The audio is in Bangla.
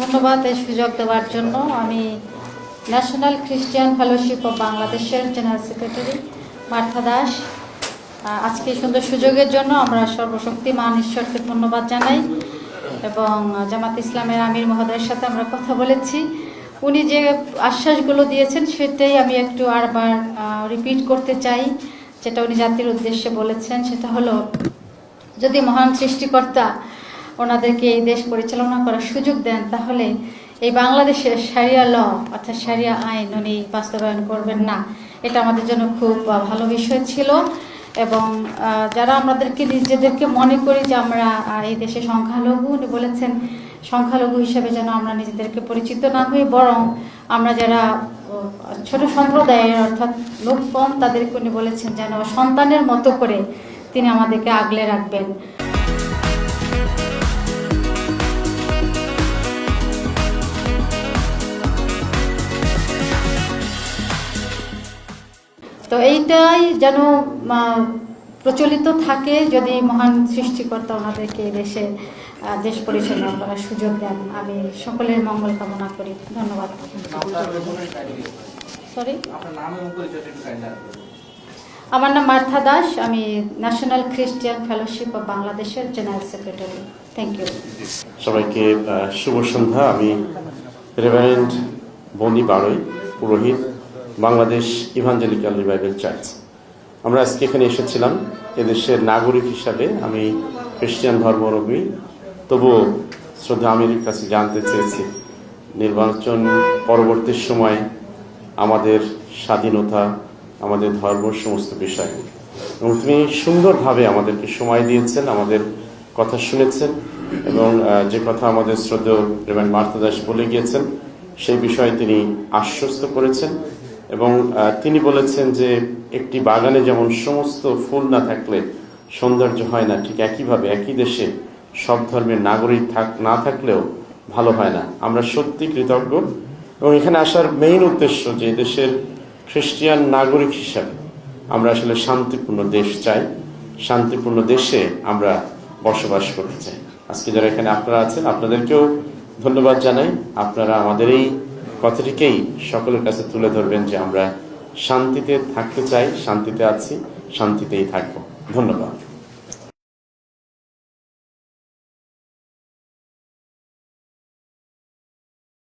ধন্যবাদ এই সুযোগ দেওয়ার জন্য। আমি ন্যাশনাল খ্রিস্টিয়ান ফেলোশিপ অফ বাংলাদেশের জেনারেল সেক্রেটারি মার্থা দাস। আজকে সুন্দর সুযোগের জন্য আমরা সর্বশক্তিমান ঈশ্বরকে ধন্যবাদ জানাই এবং জামাত ইসলামের আমির মহোদয়ের সাথে আমরা কথা বলেছি। উনি যে আশ্বাসগুলো দিয়েছেন সেটাই আমি একটু আরবার রিপিট করতে চাই। যেটা উনি জাতির উদ্দেশ্যে বলেছেন সেটা হলো, যদি মহান সৃষ্টিকর্তা ওনাদেরকে এই দেশ পরিচালনা করার সুযোগ দেন, তাহলে এই বাংলাদেশের সারিয়া ল অর্থাৎ সারিয়া আইন, উনি বাস্তবায়ন করবেন না। এটা আমাদের জন্য খুব ভালো বিষয় ছিল। এবং যারা আমাদেরকে নিজেদেরকে মনে করি যে আমরা এই দেশে সংখ্যালঘু, উনি বলেছেন সংখ্যালঘু হিসেবে যেন আমরা নিজেদেরকে পরিচিত না হই, বরং আমরা যারা ছোট সম্প্রদায়ের, অর্থাৎ লোক কম, তাদেরকে উনি বলেছেন যেন সন্তানের মতো করে তিনি আমাদেরকে আগলে রাখবেন। তো এইটাই যেন প্রচলিত থাকে যদি মহান সৃষ্টিকর্তা ওনাদেরকে দেশে দেশ পরিচালনা করার সুযোগ দেন। আমি সকলের মঙ্গল কামনা করি। ধন্যবাদ। সরি আমার নাম মার্থা দাস। আমি ন্যাশনাল খ্রিস্টিয়ান ফেলোশিপ অফ বাংলাদেশের জেনারেল সেক্রেটারি থ্যাংক ইউ সবাইকে শুভ সন্ধ্যা। আমি রেভারেন্ড বনি বারই, পুরোহিত। বাংলাদেশ ইভাঞ্জেলিক্যাল রিভাইভেল চার্চ আমরা আজকে এখানে এসেছিলাম। এদেশের নাগরিক হিসাবে আমি খ্রিস্টান ধর্মাবলম্বী তবুও শ্রদ্ধা আমির কাছে জানতে চেয়েছি, নির্বাচন পরবর্তী সময় আমাদের স্বাধীনতা, আমাদের ধর্ম সমস্ত বিষয়। এবং তিনি সুন্দরভাবে আমাদেরকে সময় দিয়েছেন, আমাদের কথা শুনেছেন এবং যে কথা আমাদের শ্রদ্ধেয় রেভান মার্থা দাস বলে গিয়েছেন, সেই বিষয়ে তিনি আশ্বস্ত করেছেন। এবং তিনি বলেছেন যে একটি বাগানে যেমন সমস্ত ফুল না থাকলে সৌন্দর্য হয় না, ঠিক একইভাবে একই দেশে সব ধর্মের নাগরিক থাক, না থাকলেও ভালো হয় না। আমরা সত্যি কৃতজ্ঞ এবং এখানে আসার মেইন উদ্দেশ্য যে দেশের খ্রিস্টিয়ান নাগরিক হিসাবে আমরা আসলে শান্তিপূর্ণ দেশ চাই, শান্তিপূর্ণ দেশে আমরা বসবাস করতে চাই। আজকে যারা এখানে আপনারা আছেন, আপনাদেরকেও ধন্যবাদ জানাই। আপনারা আমাদের এই কথাটিকেই সকলের কাছে তুলে ধরবেন যে আমরা শান্তিতে থাকতে চাই, শান্তিতে আছি, শান্তিতেই থাকব। ধন্যবাদ।